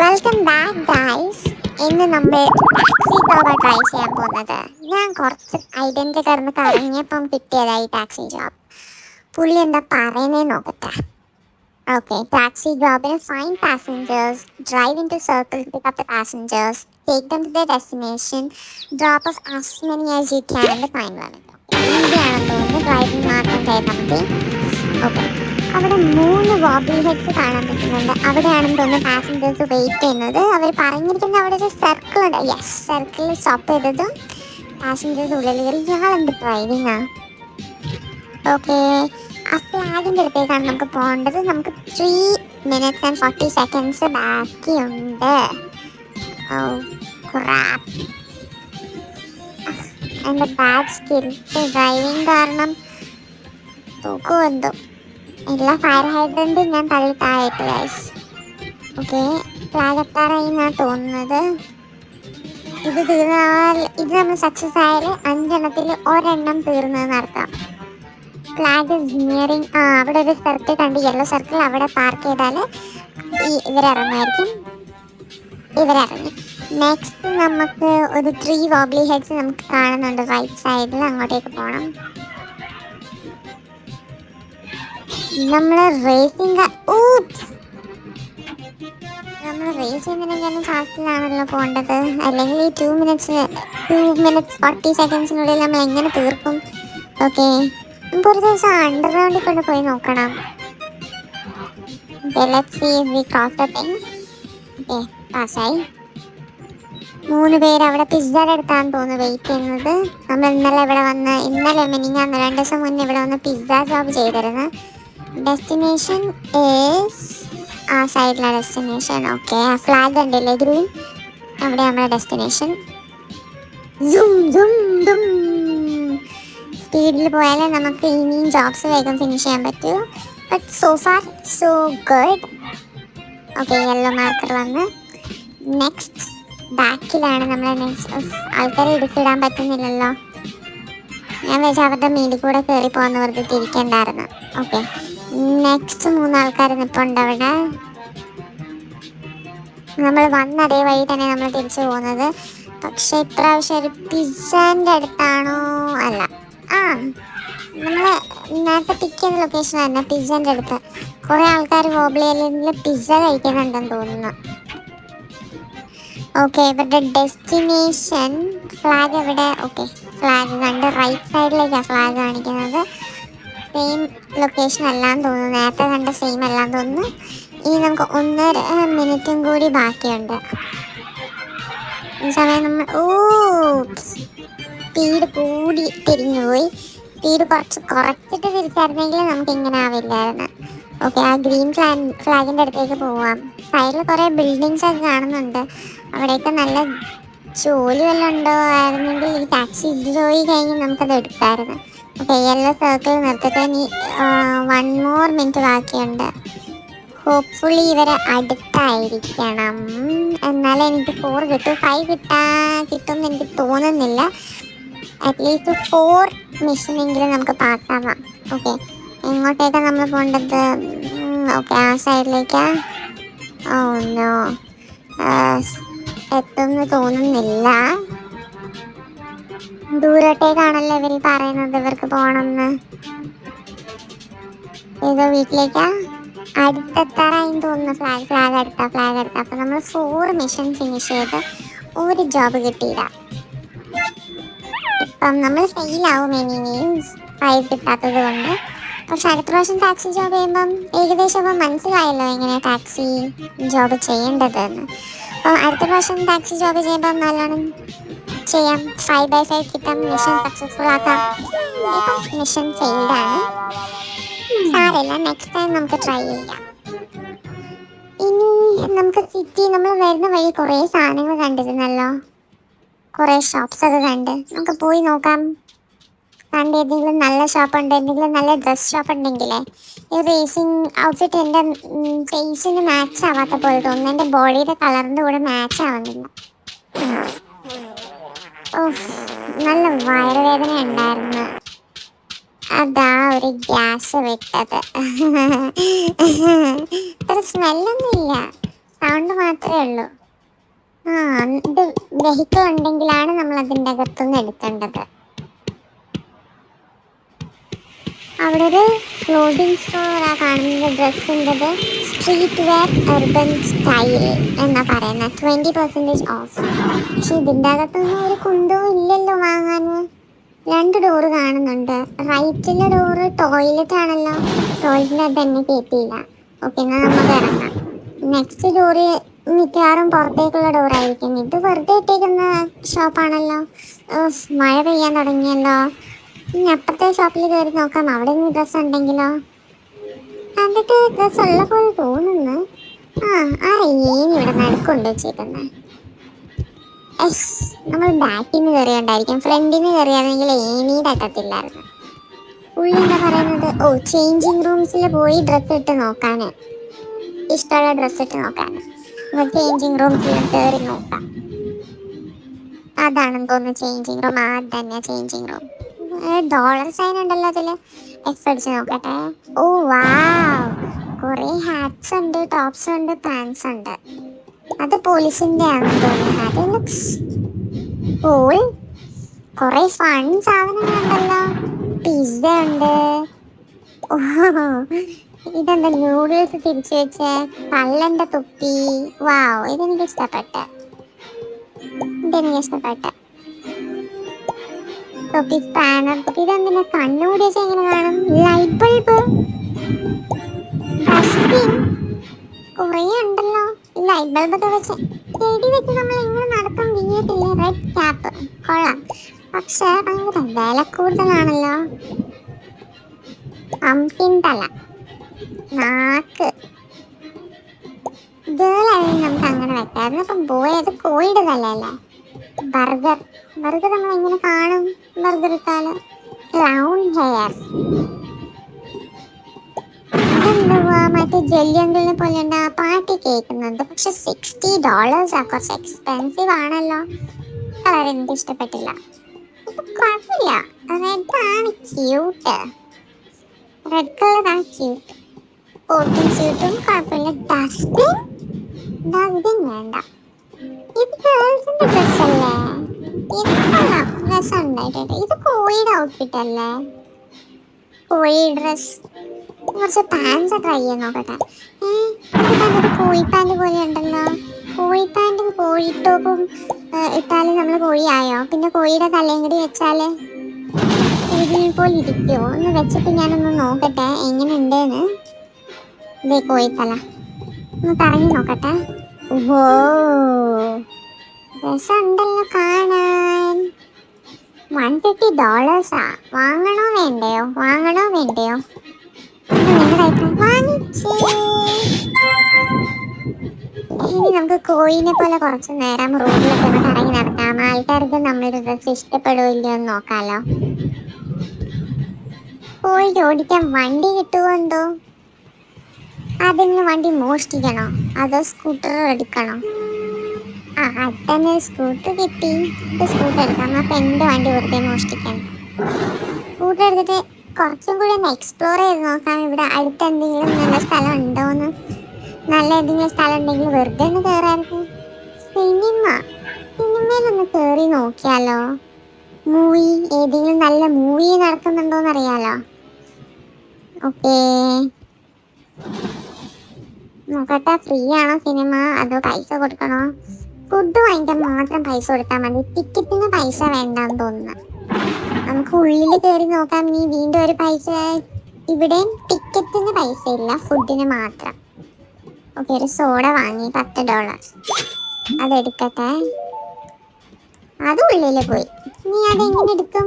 Welcome back guys ഇന്ന് നമ്മൾ taxi job try ചെയ്യാൻ പോകുന്നത്. ഞാൻ കുറച്ച് ഐഡന്റി കിടന്ന് കറങ്ങിയപ്പം കിട്ടിയതായി ടാക്സി ജോബ് പുള്ളി എന്താ പറയുന്നേ നോക്കട്ടെ. ഓക്കെ ടാക്സി ജോബിന് fine passengers drive in to circle pick up the passengers take them to the destination drop off as many as you can fine വന്നിട്ട് ഈസിയാണെന്ന് തോന്നുന്നു ഡ്രൈവിംഗ് മാത്രം ചെയ്താൽ മതി ഓക്കെ അവിടെ മൂന്ന് വോബിൾ ഹെഡ്സ് കാണാൻ പറ്റുന്നുണ്ട്. അവിടെയാണെന്ന് തോന്നുന്നു പാസഞ്ചേഴ്സ് വെയിറ്റ് ചെയ്യുന്നത്. അവർ പറഞ്ഞിരിക്കുന്ന അവിടെ ഒരു സർക്കിൾ ഉണ്ട്. യെസ് സർക്കിളിൽ സ്റ്റോപ്പ് ചെയ്തതും പാസഞ്ചേഴ്സ് ഉള്ളിൽ കയറി ഇയാളെന്ത് ആ. ഓക്കെ ആ ഫ്ലാഗിന്റെ അടുത്തേക്കാണ് നമുക്ക് പോകേണ്ടത്. നമുക്ക് three minutes and forty seconds ബാക്കി ഉണ്ട് ഓ ക്രാപ്പ് എന്റെ ബാഡ് സ്കിൽസ് ഡ്രൈവിംഗ് കാരണം തൂക്കും എന്തോ എല്ലാ ഫയർ ഹൈഡ്രന്റ് ഞാൻ തള്ളി താഴെയിട്ട് ഗൈസ് ഓക്കെ പ്ലാഗത്താറായിന്നാണ് തോന്നുന്നത്. ഇത് തീർന്നാൽ ഇത് നമ്മൾ സക്സസ് ആയാൽ അഞ്ചെണ്ണത്തിൽ ഒരെണ്ണം തീർന്നതെന്ന് അർത്ഥം. ഫ്ലാഗ് ഇസ് നിയറിങ് ആ അവിടെ ഒരു സർക്കിൾ കണ്ട് യെല്ലോ സർക്കിൾ അവിടെ പാർക്ക് ചെയ്താൽ ഈ ഇവരിറങ്ങുമായിരിക്കും. ഇവരിറങ്ങി. നെക്സ്റ്റ് നമുക്ക് ഒരു ത്രീ വോബ്ലി ഹെഡ്സ് നമുക്ക് കാണുന്നുണ്ട് റൈറ്റ് സൈഡിൽ അങ്ങോട്ടേക്ക് പോകണം നമ്മൾ റേസിംഗ് നമ്മൾ റേസ് ചെയ്യുന്നുണ്ടെങ്കിൽ ഫാസ്റ്റിലാണല്ലോ പോകേണ്ടത് അല്ലെങ്കിൽ ഈ ടു മിനിറ്റ്സിന് ടു മിനിറ്റ്സ് ഫോർട്ടി സെക്കൻഡ്സിനുള്ളിൽ നമ്മൾ എങ്ങനെ തീർക്കും? ഓക്കെ നമുക്ക് ഒരു ദിവസം അണ്ടർഗ്രൗണ്ടിൽ കൊണ്ട് പോയി നോക്കണം. പാസ്സായി മൂന്ന് പേര് അവിടെ പിസ്സയുടെ അടുത്താണ് തോന്നുന്നു വെയിറ്റ് ചെയ്യുന്നത്. നമ്മൾ ഇന്നലെ ഇവിടെ വന്ന് ഇന്നലെ മിനിഞ്ഞാന്ന് രണ്ട് ദിവസം മുന്നേ ഇവിടെ വന്ന് പിസ്സ ജോബ് ചെയ്തിരുന്നു. ഡെസ്റ്റിനേഷൻ ഏസ് ആ സൈഡിലെ ഡെസ്റ്റിനേഷൻ ഓക്കെ ആ ഫ്ലാഗ് ഉണ്ടല്ലേ ഗ്രീൻ അവിടെ നമ്മുടെ ഡെസ്റ്റിനേഷൻ സ്പീഡിൽ പോയാലേ നമുക്ക് ഇനിയും ജോബ്സ് വേഗം ഫിനിഷ് ചെയ്യാൻ പറ്റൂ. But so far so good okay yellow marker വന്ന്. നെക്സ്റ്റ് ബാക്കിലാണ് നമ്മളെ നെക്സ്റ്റ് ആൾക്കാരെ ഇടുക്കിടാൻ പറ്റുന്നില്ലല്ലോ. ഞാൻ വെച്ചാൽ അവരുടെ മീഡിൽ കൂടെ കയറി പോകുന്ന വെറുതെ തിരിക്കണ്ടായിരുന്നു ഓക്കെ നെക്സ്റ്റ് മൂന്നാൾക്കാർ നിൽപ്പുണ്ട് അവിടെ നമ്മൾ വന്ന അതേ വഴി തന്നെ നമ്മൾ തിരിച്ചു പോകുന്നത്. പക്ഷെ ഇപ്രാവശ്യം ഒരു പിസ്സാന്റെ അടുത്താണോ അല്ല. ആ നമ്മൾ നേരത്തെ പിക്ക് ചെയ്ത ലൊക്കേഷൻ തന്നെ പിസ്സന്റെ അടുത്ത്. കുറേ ആൾക്കാർ ഗോബ്ലിയിൽ പിസ്സ കഴിക്കുന്നുണ്ടെന്ന് തോന്നുന്നു. ഓക്കെ ഇവരുടെ ഡെസ്റ്റിനേഷൻ ഫ്ലാഗ് എവിടെ? ഓക്കെ ഫ്ലാഗ് കണ്ട് റൈറ്റ് സൈഡിലേക്കാണ് ഫ്ലാഗ് കാണിക്കുന്നത്. സെയിം ലൊക്കേഷൻ എല്ലാം തോന്നുന്നു. നേരത്തെ കണ്ട സെയിം അല്ലാന്ന് തോന്നുന്നു. ഇനി നമുക്ക് ഒന്നര മിനിറ്റും കൂടി ബാക്കിയുണ്ട്. സമയം നമ്മൾ ഓ സ്പീഡ് കൂടി തിരിഞ്ഞുപോയി സ്പീഡ് കുറച്ച് കുറച്ചിട്ട് തിരിച്ചായിരുന്നെങ്കിൽ നമുക്ക് ഇങ്ങനെ ആവില്ലായിരുന്നു. ഓക്കെ ആ ഗ്രീൻ ഫ്ലാ ഫ്ലാഗിന്റെ അടുത്തേക്ക് പോവാം. സൈഡിൽ കുറേ ബിൽഡിങ്സ് ഒക്കെ കാണുന്നുണ്ട്. അവിടെയൊക്കെ നല്ല ജോലി വല്ലതും ഉണ്ടോ? ആയിരുന്നെങ്കിൽ ഈ ടാക്സി ജോലി കഴിഞ്ഞ് നമുക്കത് എടുക്കാമായിരുന്നു ഓക്കെ യെല്ലോ സർക്കിൾ നിർത്തിട്ട് ഇനി വൺ മോർ മിനിറ്റ് ബാക്കിയുണ്ട്. ഹോപ്പ്ഫുള്ളി ഇവരെ അടുത്തായിരിക്കണം. എന്നാലേ എനിക്ക് ഫോർ കിട്ടും. ഫൈവ് കിട്ടാ കിട്ടും എനിക്ക് തോന്നുന്നില്ല. അറ്റ്ലീസ്റ്റ് ഫോർ മിഷനെങ്കിലും നമുക്ക് പാസ്സാവാം ഓക്കെ എങ്ങോട്ടേക്കാണ് നമ്മൾ പോകേണ്ടത്? ഓക്കെ ആ സൈഡിലേക്കാ ഓ നോ എത്തുമെന്ന് തോന്നുന്നില്ല. ദൂരോട്ടേക്കാണല്ലോ ഇവർ പറയുന്നത്. ഇവർക്ക് പോകണമെന്ന് ഏതോ വീട്ടിലേക്കാ? അടുത്തെത്താറായി തോന്നുന്നു. ഫ്ലാഗ് ഫ്ലാഗ് എടുത്ത ഫ്ലാഗ് എടുത്ത അപ്പൊ നമ്മൾ ഫോർ മിഷൻ ഫിനിഷ് ചെയ്ത് ഒരു ജോബ് കിട്ടിയില്ല. ഇപ്പം നമ്മൾ ഫെയിലാവും ഇനി മീൻസ് ഫൈവ് കിട്ടാത്തത് കൊണ്ട്. പക്ഷെ അടുത്ത പ്രാവശ്യം ടാക്സി ജോബ് ചെയ്യുമ്പം ഏകദേശം അപ്പം മനസ്സിലായല്ലോ എങ്ങനെ ടാക്സി ജോബ് ചെയ്യേണ്ടതെന്ന്. അപ്പം അടുത്ത പ്രാവശ്യം ടാക്സി ജോബ് ചെയ്യുമ്പം നല്ലോണം ചെയ്യാം. ഫൈവ് ബൈ ഫൈവ് കിട്ടാം മിഷൻ സക്സസ്ഫുൾ ആക്കാം. ഇപ്പം മിഷൻ ഫെയിൽഡാണ് സാരമില്ല. നെക്സ്റ്റ് ടൈം നമുക്ക് ട്രൈ ചെയ്യാം. ഇനി നമുക്ക് സിറ്റി നമ്മൾ വരുന്ന വഴി കുറേ സാധനങ്ങൾ കണ്ടിരുന്നല്ലോ. കുറേ ഷോപ്സ് ഒക്കെ കണ്ട്. നമുക്ക് പോയി നോക്കാം. കണ്ട് ഏതെങ്കിലും നല്ല ഷോപ്പ് ഉണ്ട് എന്തെങ്കിലും നല്ല ഡ്രസ് ഷോപ്പ് ഉണ്ടെങ്കിലേ. ഈ റേസിംഗ് ഔട്ട്ഫിറ്റ് എന്റെ ഫേസിന് മാച്ച് ആവാത്ത പോലെ തോന്നുന്നു. എന്റെ ബോഡിയുടെ കളറിന്റെ കൂടെ മാച്ച് ആവുന്നില്ല. നല്ല വയറുവേദന ഉണ്ടായിരുന്നു. അതാ ഒരു ഗ്യാസ് വിട്ടത്. അത്ര സ്മെല്ലൊന്നുമില്ല. സൗണ്ട് മാത്രമേ ഉള്ളൂ. ആ ഇത് വെഹിക്കിൾ നമ്മൾ അതിന്റെ അകത്തുനിന്ന് എടുക്കേണ്ടത്. അവിടെ ഒരു ക്ലോതിങ് സ്റ്റോർ ആ കാണുന്നത് ഡ്രസ്സിന്റെത് സ്ട്രീറ്റ് വെയർ അർബൻ സ്റ്റൈൽ എന്നാ പറയുന്നത് ട്വന്റി പെർസെന്റേജ് ഓഫ് പക്ഷെ ഇതിന്റെ അകത്തൊന്നും ഒരു കുന്തവും ഇല്ലല്ലോ വാങ്ങാൻ രണ്ട് ഡോറ് കാണുന്നുണ്ട്. റൈറ്റിലെ ഡോറ് ടോയ്ലറ്റ് ആണല്ലോ. ടോയ്ലറ്റിന്റെ തന്നെ കയറ്റിയില്ല ഓക്കെ എന്നാൽ നമുക്ക് ഇറങ്ങാം. നെക്സ്റ്റ് ഡോറ് മിക്കവാറും പുറത്തേക്കുള്ള ഡോറായിരിക്കും ഇത് വെറുതെ ഇട്ടേക്കുന്ന ഷോപ്പാണല്ലോ മഴ പെയ്യാൻ തുടങ്ങിയല്ലോ. ഇനി അപ്പുറത്തെ ഷോപ്പിൽ കയറി നോക്കാം. അവിടെ ഇനി ഡ്രസ്സ് ഉണ്ടെങ്കിലോ? കണ്ടിട്ട് ഡ്രസ്സ് ഉള്ള പോലെ തോന്നുന്നു. ആ ആ ഏനി ഇവിടെ നടുക്കൊണ്ട് ചേട്ടന്ന് എസ് നമ്മൾ ബാക്കിൽ നിന്ന് കയറിയുണ്ടായിരിക്കും. ഫ്രണ്ടിൽ നിന്ന് കയറിയാണെങ്കിൽ ഏനിയുടെ അറ്റത്തില്ലായിരുന്നു പുള്ളി എന്താ പറയുന്നത്? ഓ ചേഞ്ചിങ് റൂംസിൽ പോയി ഡ്രസ്സ് ഇട്ട് നോക്കാൻ ഇഷ്ടമുള്ള ഡ്രസ്സ് ഇട്ട് നോക്കാൻ നമുക്ക് ചേഞ്ചിങ് റൂംസിൽ കയറി നോക്കാം. അതാണെന്ന് തോന്നുന്നു ചേഞ്ചിങ് റൂം ആ തന്നെ ചേഞ്ചിങ് റൂം ഡോളർ സൈൻ ഉണ്ടല്ലോ അതിൽ എക്സ് അടിച്ച് നോക്കട്ടെ. ഓ വാ കുറെ ഹാറ്റ്സ് ഉണ്ട് ടോപ്സ് ഉണ്ട് പാൻസ് ഉണ്ട്. അത് പോലീസിന്റെ ആണെന്ന് തോന്നുന്നു. കൂൾ കുറേ ഫൺ സാധനങ്ങളുണ്ടല്ലോ പിസ്സ ഉണ്ട്. ഇതെന്താ നൂഡിൽസ് തിരിച്ചു വെച്ച? കള്ളന്റെ തുപ്പി. വാവ് ഇതെനിക്ക് ഇഷ്ടപ്പെട്ട. ഇതെനിക്ക് ഇഷ്ടപ്പെട്ട. തൊപ്പി സ്പാനർ തൊപ്പി ഇതെന്തിനാ? കണ്ണുകൂടി വെച്ചാൽ എങ്ങനെ കാണും? ലൈറ്റ് ബൾബ് ഡസ്റ്റ്ബിൻ കുറേ ഉണ്ടല്ലോ. ലൈറ്റ് ബൾബ് ഒക്കെ വെച്ച് ചെടി വെച്ച് നമ്മൾ എങ്ങനെ നടക്കാൻ വീഴത്തില്ല റെഡ് ക്യാപ്പ് കൊള്ളാം പക്ഷേ ഭയങ്കര വില കൂടുതലാണല്ലോ. പമ്പിൻ തല. നാക്ക്. ഗേളാണെങ്കിൽ നമുക്ക് അങ്ങനെ വെക്കായിരുന്നു അപ്പം ബോയ് അത് കോഴിയുടെ തലയല്ലേ? ബർഗർ ബർഗർ നമ്മൾ എങ്ങനെ കാണും? ഇട്ടാൽ റൗണ്ട് ഹെയർ അതെന്തുവാ? മറ്റേ ജെല്ലി അങ്കിളിനെ പോലെ ഉണ്ട് ആ പാട്ടി കേൾക്കുന്നത്. പക്ഷെ സിക്സ്റ്റി ഡോളേഴ്സ് ആ. കുറച്ച് എക്സ്പെൻസീവ് ആണല്ലോ. കളർ എനിക്ക് ഇഷ്ടപ്പെട്ടില്ല. കുഴപ്പമില്ല. റെഡ് ആണ് ക്യൂട്ട് റെഡ് കളറാണ് ക്യൂട്ട് കോട്ടും സ്യൂട്ടും കുഴപ്പമില്ല. ഡസ്റ്റ്ബിൻ ഡസ്റ്റ്ബിൻ വേണ്ട. ഇത് ഗേൾസിന്റെ ഡ്രസ് അല്ലേ ഇത് കോഴിയുടെ ഔട്ട്ഫിറ്റ് അല്ലേ? കോഴി ഡ്രസ് കുറച്ച് പാൻസ് ട്രൈ ചെയ്യാൻ നോക്കട്ടെ. ഏഹ് കോഴി പാന്റ് പോലെ ഉണ്ടല്ലോ. കോഴി പാന്റും കോഴി ടോപ്പും ഇട്ടാൽ നമ്മൾ കോഴിയായോ? പിന്നെ കോഴിയുടെ തലയും കൂടി ഇതിനെ പോലെ ഇരിക്കുമോ ഒന്ന് വെച്ചിട്ട് ഞാനൊന്ന് നോക്കട്ടെ എങ്ങനെ ഉണ്ടെന്ന് ഇതേ കോഴിത്തല. ഒന്ന് കറങ്ങി നോക്കട്ടെ. ഓ രസമുണ്ടല്ലോ കാണാൻ. വൺ ഫിഫ്റ്റി ഡോളേഴ്സാ വാങ്ങണോ വേണ്ടയോ? വാങ്ങണോ വേണ്ടയോ? വാങ്ങിച്ചേ. ഇനി നമുക്ക് കോയിനെ പോലെ കുറച്ച് നേരം റോഡിലൊക്കെ ഒന്ന് കറങ്ങി നടക്കാം. ആൾക്കാർക്ക് നമ്മളൊരു ഡ്രസ്സ് ഇഷ്ടപ്പെടുമോ ഇല്ലയോ എന്ന് നോക്കാലോ. കോഴിക്ക് ഓടിക്കാൻ വണ്ടി കിട്ടുമോ എന്തോ? അതിന് വണ്ടി മോഷ്ടിക്കണോ? അതോ സ്കൂട്ടർ എടുക്കണോ? തന്നെ സ്കൂട്ടർ കിട്ടി. സ്കൂട്ടർ എടുക്കാം. അപ്പം എന്റെ വണ്ടി വെറുതെ മോഷ്ടിക്കാൻ. സ്കൂട്ടർ എടുത്തിട്ട് കുറച്ചും കൂടി ഒന്ന് എക്സ്പ്ലോർ ചെയ്ത് നോക്കാം. ഇവിടെ അടുത്ത് എന്തെങ്കിലും നല്ല സ്ഥലം ഉണ്ടോന്ന് നല്ല ഏതെങ്കിലും സ്ഥലം ഉണ്ടെങ്കിൽ വെറുതെ ഒന്ന് കയറായിരുന്നു സിനിമ സിനിമയിലൊന്ന് കയറി നോക്കിയാലോ? മൂവി ഏതെങ്കിലും നല്ല മൂവി നടക്കുന്നുണ്ടോന്ന് അറിയാലോ ഓക്കേ നോക്കട്ടെ ഫ്രീ ആണോ സിനിമ അതോ പൈസ കൊടുക്കണോ? ഫുഡ് വാങ്ങിക്കാൻ മാത്രം പൈസ കൊടുത്താൽ മതി. ടിക്കറ്റിന് പൈസ വേണ്ടെന്ന് തോന്നുന്നു. നമുക്ക് ഉള്ളിൽ കയറി നോക്കാം. നീ വീണ്ടും ഒരു പൈസ. ഇവിടെ ടിക്കറ്റിന് പൈസ ഇല്ല ഫുഡിന് മാത്രം. ഓക്കെ ഒരു സോഡ വാങ്ങി പത്ത് ഡോളർ അതെടുക്കട്ടെ അത് ഉള്ളിൽ പോയി. നീ അതെങ്ങനെ എടുക്കും?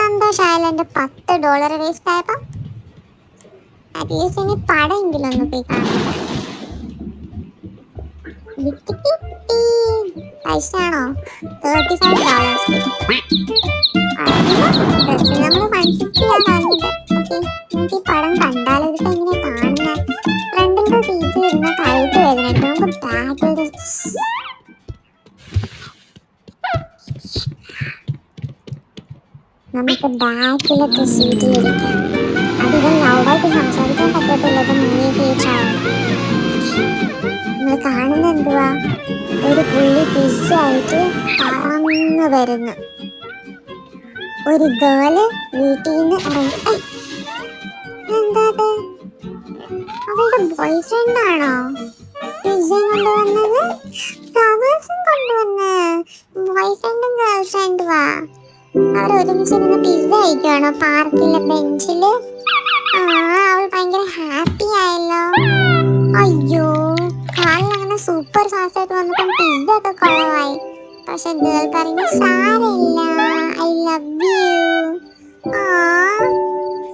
സന്തോഷമായാലും എന്റെ പത്ത് ഡോളർ വേസ്റ്റ് ആയപ്പോൾ അറ്റ്ലീസ്റ്റ് ഇനി പടമെങ്കിലും ഒന്ന് പോയി കാണാം. കിട്ടി, കിട്ടി. പൈസ ആണോ തേർട്ടി ഫൈവ് ഡോളേഴ്സ് നമ്മൾ വൺ ഫിഫ്റ്റിയാണ് കളഞ്ഞത് ഓക്കെ നമുക്ക് ഈ പടം കണ്ടാലോ ഇതിപ്പോ എങ്ങനെയാ കാണുന്നത് ഫ്രണ്ടിലത്തെ സീറ്റിൽ ഇരുന്ന കഴുത്ത് എടുക്കും നമുക്ക് ബാക്കിൽ നമുക്ക് ബാക്കിലത്തെ സീറ്റിലിരിക്കാം അധികം ലൗഡായിട്ട് സംസാരിക്കാൻ പറ്റത്തില്ല. പറന്ന് വരുന്നു. ഒരു ഗേൾ വീട്ടിൽ നിന്ന് ഇറങ്ങി എന്താ? അവളുടെ ബോയ് ഫ്രണ്ട് ആണോ കൊണ്ടുവന്നത്? ഫ്ലവേഴ്സും കൊണ്ടുവന്ന്. ബോയ് ഫ്രണ്ടും ഗേൾ അവർ ഒരുമിച്ചിരുന്ന് പിസ്സ കഴിക്കുവാണോ? പാർക്കിലെ ബെഞ്ചിൽ ആ അവൾ ഭയങ്കര ഹാപ്പി ആയല്ലോ. അയ്യോ കാലിൽ സൂപ്പർ സാസായിട്ട് വന്നപ്പം പിസ്സ ഒക്കെ കുളമായി പക്ഷെ ഗേൾ പറഞ്ഞു സാരമില്ല I love you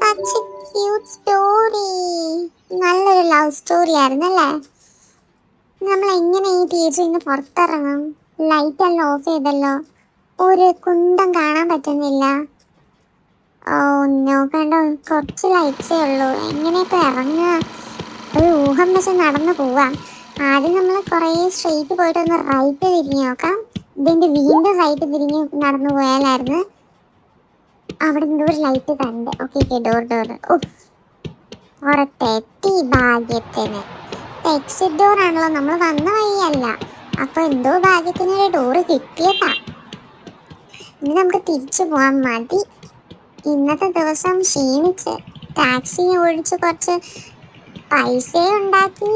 such cute story നല്ലൊരു ലവ് സ്റ്റോറി ആയിരുന്നല്ലേ? നമ്മൾ എങ്ങനെ ഈ തിയേറ്ററിൽ നിന്ന് പുറത്തിറങ്ങും? ലൈറ്റ് എല്ലാം ഓഫ് ചെയ്തല്ലോ. ഒരു കുന്തം കാണാൻ പറ്റുന്നില്ല. ഓ നോക്കണ്ട കുറച്ച് ലൈറ്റ്സേ ഉള്ളൂ. എങ്ങനെയൊക്കെ ഇറങ്ങുക? ഒരു ഊഹം വെച്ച് നടന്നു പോവാ. ആദ്യം നമ്മൾ കുറേ സ്ട്രെയിറ്റ് പോയിട്ട് ഒന്ന് റൈറ്റ് തിരിഞ്ഞ് നോക്കാം. ഇതിന്റെ വീണ്ടും സൈറ്റ് തിരിഞ്ഞ് നടന്നു പോയാലായിരുന്നു. അവിടെ എന്തോ ഒരു ലൈറ്റ് കണ്ട്. ഓക്കെ ഓക്കെ ഡോർ ഡോർ പുറത്തെത്തി ഭാഗ്യത്തിന്. എക്സിറ്റ് ഡോർ ആണല്ലോ. നമ്മൾ വന്ന വഴിയല്ല. അപ്പൊ എന്തോ ഭാഗ്യത്തിന് ഒരു ഡോറ് കിട്ടിയതാ. ഇനി നമുക്ക് തിരിച്ചു പോവാൻ മതി. ഇന്നത്തെ ദിവസം ക്ഷീണിച്ച്. ടാക്സി ഓടിച്ച് കുറച്ച് പൈസ ഉണ്ടാക്കി.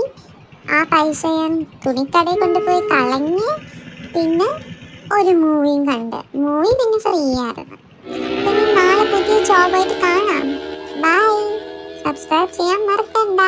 ആ പൈസ ഞാൻ തുണിക്കടയിൽ കൊണ്ടുപോയി കളഞ്ഞ് പിന്നെ ഒരു മൂവിയും കണ്ട്. മൂവി പിന്നെ ഫ്രീ ആയിരുന്നു. പിന്നെ നാളെ പുതിയ ജോബായിട്ട് കാണാം. ബൈ സബ്സ്ക്രൈബ് ചെയ്യാൻ മറക്കണ്ട.